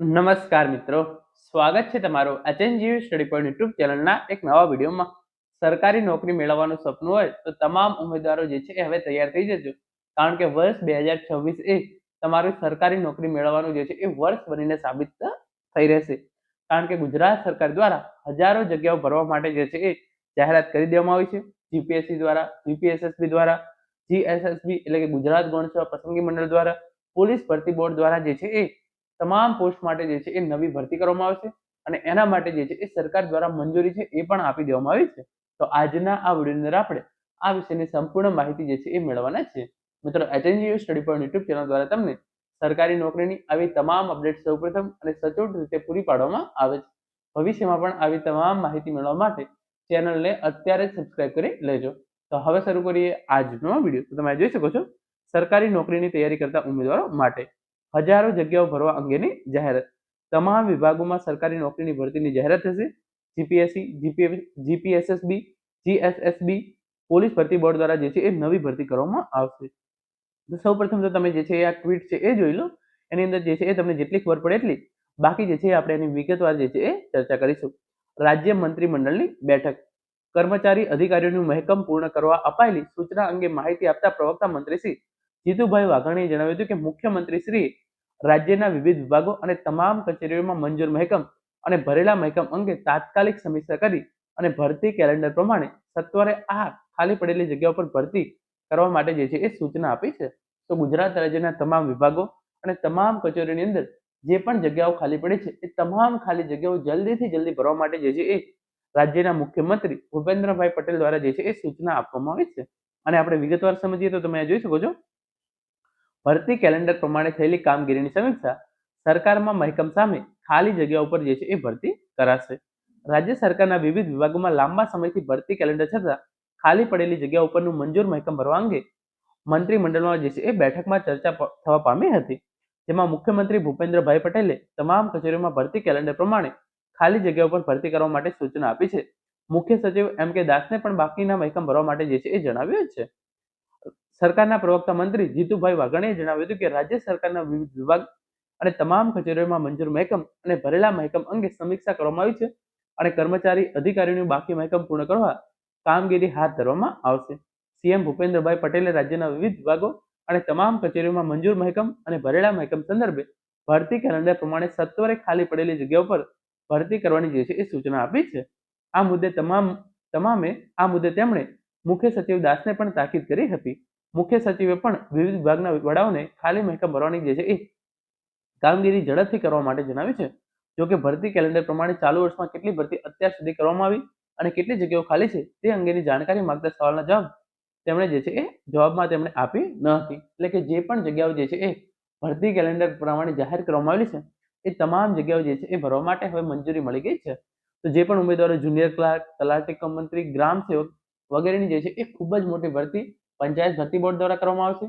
નમસ્કાર મિત્રો. સ્વાગત છે તમારું એચએનજીયુ સ્ટડી પોઈન્ટ યુટ્યુબ ચેનલના એક નવા વિડીયોમાં. સરકારી નોકરી મેળવવાનું સપનું હોય તો તમામ ઉમેદવારો જે છે એ હવે તૈયાર થઈ જજો. કારણ કે વર્ષ બે હજાર છવ્વીસ એ તમારી સરકારી નોકરી મેળવવાનું જે છે એ વર્ષ બનીને સાબિત થઈ રહેશે. કારણ કે ગુજરાત સરકાર દ્વારા હજારો જગ્યાઓ ભરવા માટે જે છે એ જાહેરાત કરી દેવામાં આવી છે. જીપીએસસી દ્વારા જીપીએસએસબી દ્વારા જીએસએસબી એટલે કે ગુજરાત ગૌણ સેવા પસંદગી મંડળ દ્વારા, પોલીસ ભરતી બોર્ડ દ્વારા જે છે એ તમામ પોસ્ટ માટે જે છે એ નવી ભરતી કરવામાં આવશે અને એના માટે જે છે એ સરકાર દ્વારા મંજૂરી છે એ પણ આપી દેવામાં આવી છે. તો આજના આ વિડીયોની અંદર આપણે આ વિશેની સંપૂર્ણ માહિતી જે છે એ મેળવવાના છે. મિત્રો HNGU study point YouTube channel દ્વારા તમને સરકારી નોકરીની આવી તમામ અપડેટ સૌપ્રથમ અને સચોટ રીતે પૂરી પાડવામાં આવે છે. ભવિષ્યમાં પણ આવી તમામ માહિતી મેળવવા માટે ચેનલને અત્યારે જ સબસ્ક્રાઇબ કરી લેજો. તો હવે શરૂ કરીએ આજનો વીડિયો. તો તમે જોઈ શકો છો, સરકારી નોકરીની તૈયારી કરતા ઉમેદવારો માટે હજારો જગ્યાઓ ભરવા અંગેની જાહેરાત. તમામ વિભાગોમાં સરકારી નોકરીની ભરતીની જાહેરાત થશે. GPSC GPS GPSSB, GSSB, police ભરતી બોર્ડ દ્વારા જે છે એ નવી ભરતી કરવામાં આવશે. તો સૌ પ્રથમ તો તમે જે છે આ ટ્વીટ છે એ જોઈ લો. એની અંદર જે છે એ તમને જેટલી ખબર પડે એટલી. બાકી જે છે આપણે એની વિગતવાર જે છે એ ચર્ચા કરીશું. રાજ્ય મંત્રીમંડળની બેઠક. કર્મચારી અધિકારીઓનું મહેકમ પૂર્ણ કરવા અપાયેલી સૂચના અંગે માહિતી આપતા પ્રવક્તા મંત્રી શ્રી જીતુભાઈ વાઘાણીએ જણાવ્યું હતું કે મુખ્યમંત્રી શ્રી રાજ્યના વિવિધ વિભાગો અને તમામ કચેરીઓમાં મંજૂર મહેકમ અને ભરેલા મહેકમ અંગે તાત્કાલિક સમીક્ષા કરી અને ભરતી કેલેન્ડર પ્રમાણે સત્વરે આ ખાલી પડેલી જગ્યાઓ પર ભરતી કરવા માટે જે છે એ સૂચના આપી છે. તો ગુજરાત રાજ્યના તમામ વિભાગો અને તમામ કચેરીઓની અંદર જે પણ જગ્યાઓ ખાલી પડી છે એ તમામ ખાલી જગ્યાઓ જલ્દીથી જલ્દી ભરવા માટે જે છે એ રાજ્યના મુખ્યમંત્રી ભૂપેન્દ્રભાઈ પટેલ દ્વારા જે છે એ સૂચના આપવામાં આવી છે. અને આપણે વિગતવાર સમજીએ તો તમે જોઈ શકો છો ભરતી કેલેન્ડર પ્રમાણે થયેલી કામગીરીની સમીક્ષા સરકારમાં મહેકમ સામે ખાલી જગ્યા ઉપર જે છે એ ભરતી કરાશે. રાજ્ય સરકારના વિવિધ વિભાગોમાં લાંબા સમયથી ભરતી કેલેન્ડર છતાં ખાલી પડેલી જગ્યા ઉપરનું મંજૂર મહેકમ ભરવા અંગે મંત્રીમંડળમાં જે છે એ બેઠકમાં ચર્ચા થવા પામી હતી. જેમાં મુખ્યમંત્રી ભૂપેન્દ્રભાઈ પટેલે તમામ કચેરીઓમાં ભરતી કેલેન્ડર પ્રમાણે ખાલી જગ્યા ઉપર ભરતી કરવા માટે સૂચના આપી છે. મુખ્ય સચિવ એમ કે દાસને પણ બાકીના મહેકમ ભરવા માટે જે છે એ જણાવ્યું છે. સરકારના પ્રવક્તા મંત્રી જીતુભાઈ વાઘાણીએ જણાવ્યું હતું કે રાજ્ય સરકારના વિવિધ વિભાગ અને તમામ કચેરીઓમાં મંજૂર મહેકમ અને ભરેલા મહેકમ અંગે સમીક્ષા કરવામાં આવી છે અને કર્મચારી અધિકારીઓની બાકી મહેકમ પૂર્ણ કરવા કામગીરી હાથ ધરવામાં આવશે. સીએમ ભૂપેન્દ્રભાઈ પટેલે રાજ્યના વિવિધ વિભાગો અને તમામ કચેરીઓમાં મંજૂર મહેકમ અને ભરેલા મહેકમ સંદર્ભે ભરતી કેલેન્ડર પ્રમાણે સત્વરે ખાલી પડેલી જગ્યાઓ પર ભરતી કરવાની જે છે એ સૂચના આપી છે. આ મુદ્દે તમામ, તમામે આ મુદ્દે તેમણે મુખ્ય સચિવ દાસને પણ તાકીદ કરી હતી. મુખ્ય સચિવે પણ વિવિધ વિભાગના વડાઓને ખાલી મહેકમ ભરવાની જે છે એ કામગીરી ઝડપથી કરવા માટે જણાવ્યું છે. જો કે ભરતી કેલેન્ડર પ્રમાણે ચાલુ વર્ષમાં કેટલી ભરતી અત્યાર સુધી કરવામાં આવી અને કેટલી જગ્યાઓ ખાલી છે તે અંગેની જાણકારી માંગતા સવાલના જવાબ તેમણે જે છે એ જવાબમાં તેમણે આપી ન હતી. એટલે કે જે પણ જગ્યાઓ જે છે એ ભરતી કેલેન્ડર પ્રમાણે જાહેર કરવામાં આવેલી છે એ તમામ જગ્યાઓ જે છે એ ભરવા માટે હવે મંજૂરી મળી ગઈ છે. તો જે પણ ઉમેદવારો, જુનિયર ક્લાર્ક, તલાટી કમ મંત્રી, ગ્રામ સેવક વગેરેની જે છે એ ખૂબ જ મોટી ભરતી પંચાયત ભરતી બોર્ડ દ્વારા કરવામાં આવશે.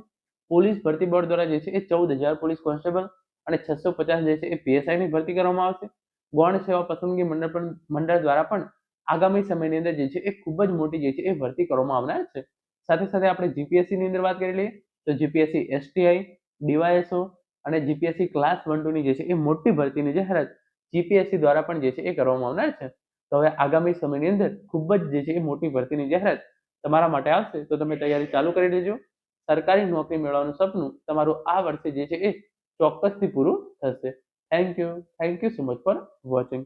પોલીસ ભરતી બોર્ડ દ્વારા જે છે એ ચૌદ હજાર પોલીસ કોન્સ્ટેબલ અને છસો પચાસ જે છે એ પીએસઆઈની ભરતી કરવામાં આવશે. ગૌણ સેવા પસંદગી મંડળ પણ, મંડળ દ્વારા પણ આગામી સમયની અંદર જે છે એ ખૂબ જ મોટી જે છે એ ભરતી કરવામાં આવનાર છે. સાથે સાથે આપણે જીપીએસસીની અંદર વાત કરી લઈએ, તો જીપીએસસી એસટીઆઈ, ડીવાયએસઓ અને જીપીએસસી ક્લાસ વન ટુની જે છે એ મોટી ભરતીની જાહેરાત જીપીએસસી દ્વારા પણ જે છે એ કરવામાં આવનાર છે. તો હવે આગામી સમયની અંદર ખૂબ જ જે છે એ મોટી ભરતીની જાહેરાત તમારા માટે આવશે, તો તમે તૈયારી ચાલુ કરી દેજો. સરકારી નોકરી મેળવવાનું સપનું તમારું આ વર્ષે જે છે એ ચોક્કસથી પૂરું થશે. Thank you thank you so much for watching